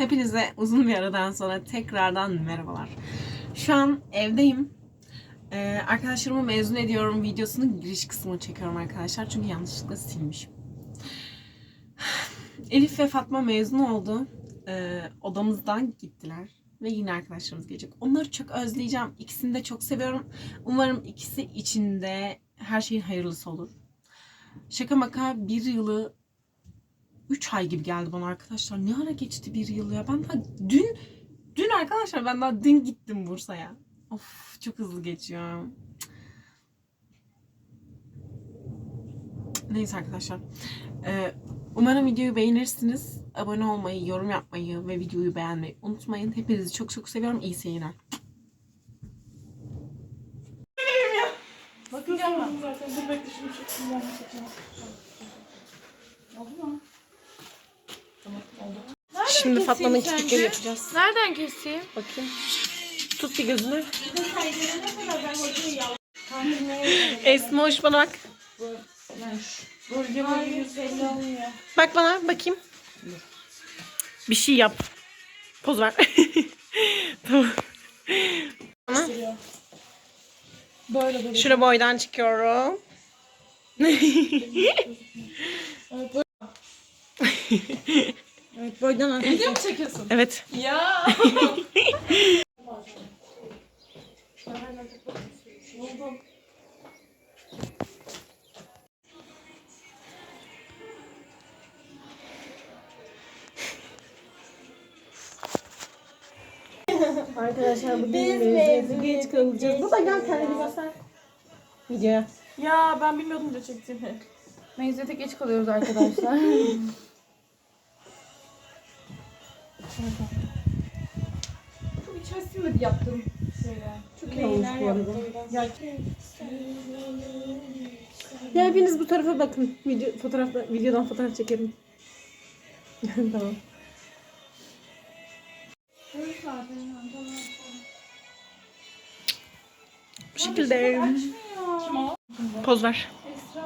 Hepinize uzun bir aradan sonra tekrardan merhabalar. Şu an evdeyim. Ee, arkadaşlarımı mezun ediyorum videosunun giriş kısmını çekiyorum arkadaşlar. Çünkü yanlışlıkla silmişim. Elif ve Fatma mezun oldu. Ee, odamızdan gittiler. Ve yine arkadaşlarımız gelecek. Onları çok özleyeceğim. İkisini de çok seviyorum. Umarım ikisi içinde her şeyin hayırlısı olur. Şaka maka bir yılı 3 ay gibi geldi bana arkadaşlar. Ne ara geçti bir yıl ya? Ben daha dün dün arkadaşlar ben daha dün gittim Bursa'ya. Of çok hızlı geçiyor. Neyse arkadaşlar. Ee, umarım videoyu beğenirsiniz. Abone olmayı, yorum yapmayı ve videoyu beğenmeyi unutmayın. Hepinizi çok çok seviyorum. İyi seyirler. Ben zaten. Dur bekle şunu çekeyim. Oldu mu? Şimdi Fatma'nın küçükleri yapacağız. Nereden keseyim? Bakayım. Tut bir gözünü. Esma hoş bana bak. Bölge bölge 150 almıyor. Bak bana bakayım. Bir şey yap. Poz ver. tamam. Böyle böyle. Şura boydan çıkıyorum. Evet boydan Video mu çekiyorsun? evet. Ya. Arkadaşlar bugün geç kalacağız. Bu da gel kendini göster. Videoya. ya ben bilmiyordum da çektiğimi. Mezuniyete geç kalıyoruz arkadaşlar. Çok içime sinmedi yaptığım şeyler. Çok iyi olmuş bu arada. Ya hepiniz bu tarafa bakın. Video, fotoğrafla, videodan fotoğraf çekelim. tamam. Bu şekilde. Poz ver. Esra.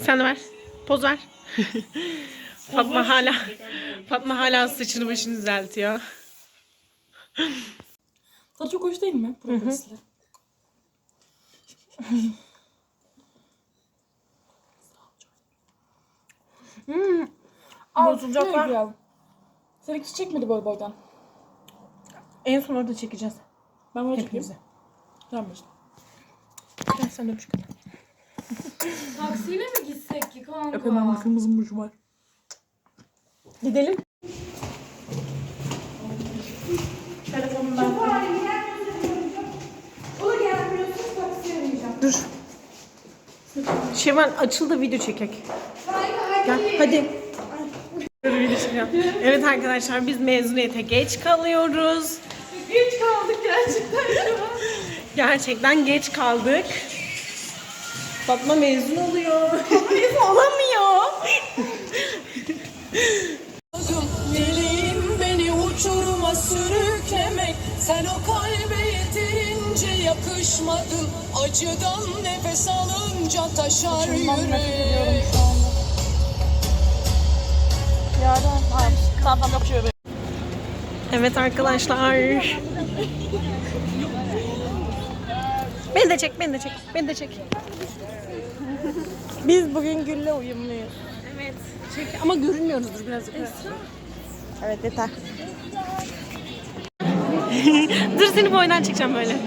Sen de ver. Poz ver. Fatma hala Fatma hala saçını başını düzeltiyor. Tadı çok hoş değil mi? Propolisli. Hmm. Bozulacaklar. Seninki çekmedi boy boydan. En son orada çekeceğiz. Ben bunu çekeyim. Tamam işte. Gel sen de şu kadar. Taksiyle mi gitsek ki kanka? Yok hemen kırmızı muş var. Gidelim. Dur. Şevval açıl da video çekek. Gel hadi. Dur, video çekelim. Evet arkadaşlar biz mezuniyete geç kalıyoruz. Geç kaldık gerçekten şu an. Gerçekten geç kaldık. Fatma mezun oluyor. mezun olamıyor. Sen o kalbe yeterince yakışmadın Acıdan nefes alınca taşar şöyle. Evet arkadaşlar. Beni de çek, beni de çek, beni de çek. Biz bugün Gül'le uyumluyuz. Evet. Çek ama görünmüyoruzdur birazcık. Evet yeter. Dur seni boydan çekeceğim böyle.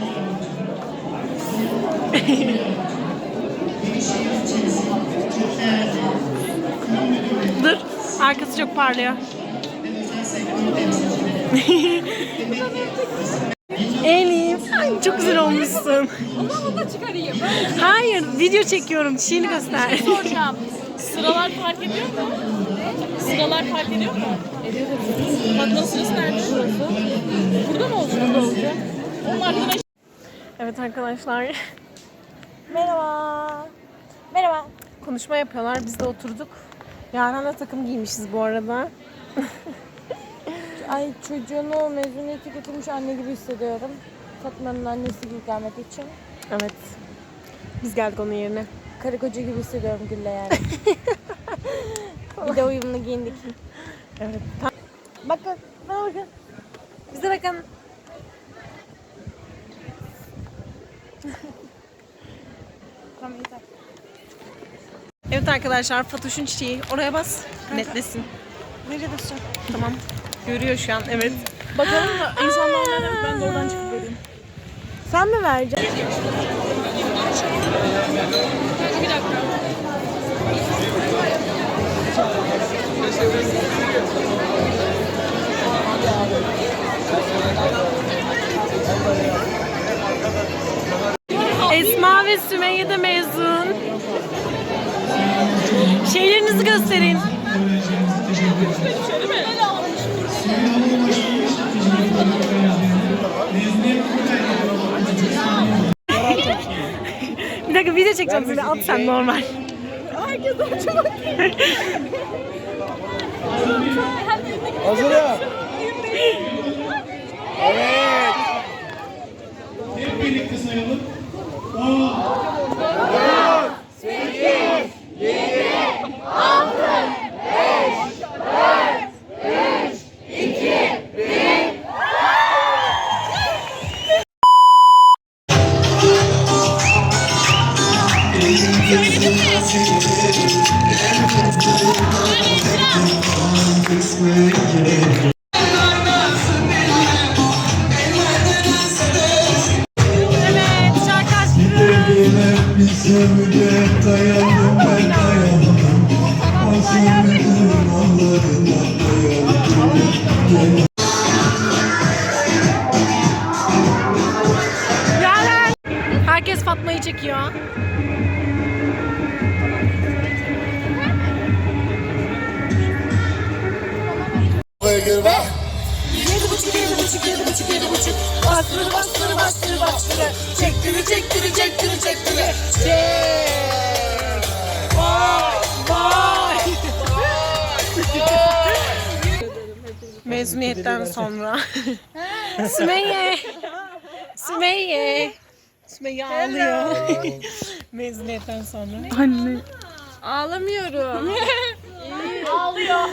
Dur. Arkası çok parlıyor. Elif. Ay, çok güzel olmuşsun. Onu da çıkarayım. Hayır, video çekiyorum. Çiğini göster. Soracağım. Sıralar fark ediyor mu? Sıralar fark ediyor mu? Ediyor tabii. Sırası nerede? Burası. Burada mı olacak? Burada olacak. Onun arkadaş Evet arkadaşlar. Merhaba. Merhaba. Konuşma yapıyorlar. Biz de oturduk. Yaren'le takım giymişiz bu arada. Ay çocuğunu mezuniyete getirmiş anne gibi hissediyorum. Fatma'nın annesi gibi gelmek için. Evet. Biz geldik onun yerine. Karı koca gibi hissediyorum Gül'le yani. bir de uyumlu giyindik. Evet. Bakın. Bana bakın. Bize bakın. tamam yeter. Evet arkadaşlar Fatoş'un çiçeği. Oraya bas. Netlesin. Nereye basacağım? Tamam. Görüyor şu an evet. Bakalım da insanlar nerede? Ben de oradan çıkıp vereyim. Sen mi vereceksin? De mezun. Şeylerinizi gösterin. Bir dakika video çekeceğim seni at sen normal. Hazırım. Evet. Hep birlikte sayalım. 10, Sevgiye dayandım ben. Herkes Fatma'yı çekiyor. Yedi buçuk, yedi buçuk, yedi buçuk, yedi buçuk. Bastırı, bastırı, bastırı, bastırı. Çektiri, çektiri, çektiri, çektiri. Çek. Vay, vay. Mezuniyetten sonra. Sümeyye. Sümeyye. Sümeyye ağlıyor. Mezuniyetten sonra. Anne. Ağlamıyorum. Ağlıyor.